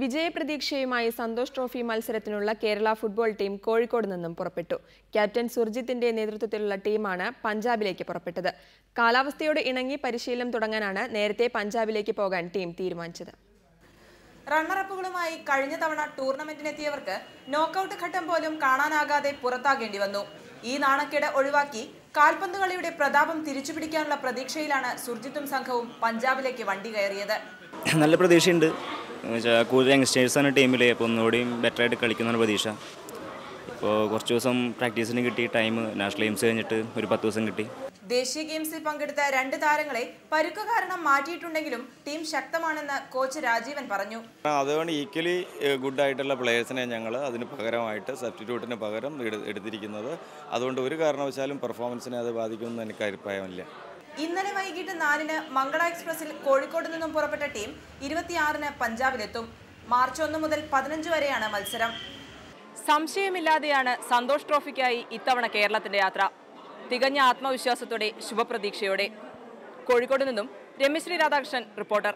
വിജയപ്രതീക്ഷയുമായി Santosh trophy മത്സരത്തിനുള്ള Kerala football team Kozhikode നിന്നും പുറപ്പെട്ടു. ക്യാപ്റ്റൻ സുർജിത്തിന്റെ നേതൃത്വത്തിലുള്ള ടീമാണ് പഞ്ചാബിലേക്ക് പുറപ്പെട്ടത്. കാലാവസ്ഥയോട് ഇണങ്ങി പരിശീലനം തുടങ്ങാനാണ് നേരത്തെ പഞ്ചാബിലേക്ക് പോകാൻ ടീം തീരുമാനിച്ചത്. റണ്ണറപ്പുകളുമായി കഴിഞ്ഞ തവണ ടൂർണമെന്റിനെത്തിയവർക്ക് നോക്കൌട്ട് ഘട്ടം പോലും കാണാനാകാതെ പുറത്താകേണ്ടി വന്നു. ഈ നാണക്കേട് ഒഴിവാക്കി കാൽപന്ത് കളിയുടെ പ്രതാപം തിരിച്ചുപിടിക്കാനുള്ള പ്രതീക്ഷയിലാണ് സുർജിത്തും സംഘവും പഞ്ചാബിലേക്ക് വണ്ടി കയറിയത്. നല്ല പ്രതീക്ഷയുണ്ട്. എന്നുവെച്ചാൽ കൂടുതൽ ആണ് ടീമിൽ അപ്പോൾ ഒന്നുകൂടിയും ബെറ്ററായിട്ട് കളിക്കുന്നതാണ് പ്രതീക്ഷ. ഇപ്പോൾ കുറച്ച് ദിവസം പ്രാക്ടീസിന് കിട്ടി ടൈം നാഷണൽ ഗെയിംസ് കഴിഞ്ഞിട്ട് ഒരു പത്ത് ദിവസം കിട്ടി. ദേശീയ ഗെയിംസിൽ പങ്കെടുത്ത രണ്ട് താരങ്ങളെ പരുക്ക് കാരണം മാറ്റിയിട്ടുണ്ടെങ്കിലും ടീം ശക്തമാണെന്ന് കോച്ച് രാജീവൻ പറഞ്ഞു. അതുകൊണ്ട് ഈക്വലി ഗുഡ് ആയിട്ടുള്ള പ്ലെയേഴ്സിനെ ഞങ്ങൾ അതിന് പകരമായിട്ട് സബ്സ്റ്റിറ്റ്യൂട്ടിന് പകരം എടു- എടുത്തിരിക്കുന്നത്. അതുകൊണ്ട് ഒരു കാരണവശാലും പെർഫോമൻസിനെ അത് ബാധിക്കുമെന്ന് എനിക്ക് അഭിപ്രായമില്ല. ഇന്നലെ വൈകിട്ട് നാലിന് മംഗള എക്സ്പ്രസിൽ കോഴിക്കോട് നിന്നും പുറപ്പെട്ട ടീം ഇരുപത്തിയാറിന് പഞ്ചാബിലെത്തും. മാർച്ച് ഒന്ന് മുതൽ പതിനഞ്ച് വരെയാണ് മത്സരം. സംശയമില്ലാതെയാണ് സന്തോഷ് ട്രോഫിക്കായി ഇത്തവണ കേരളത്തിന്റെ യാത്ര. തികഞ്ഞ ആത്മവിശ്വാസത്തോടെ ശുഭപ്രതീക്ഷയോടെ. കോഴിക്കോട് നിന്നും രമ്യശ്രീ രാധാകൃഷ്ണൻ റിപ്പോർട്ടർ.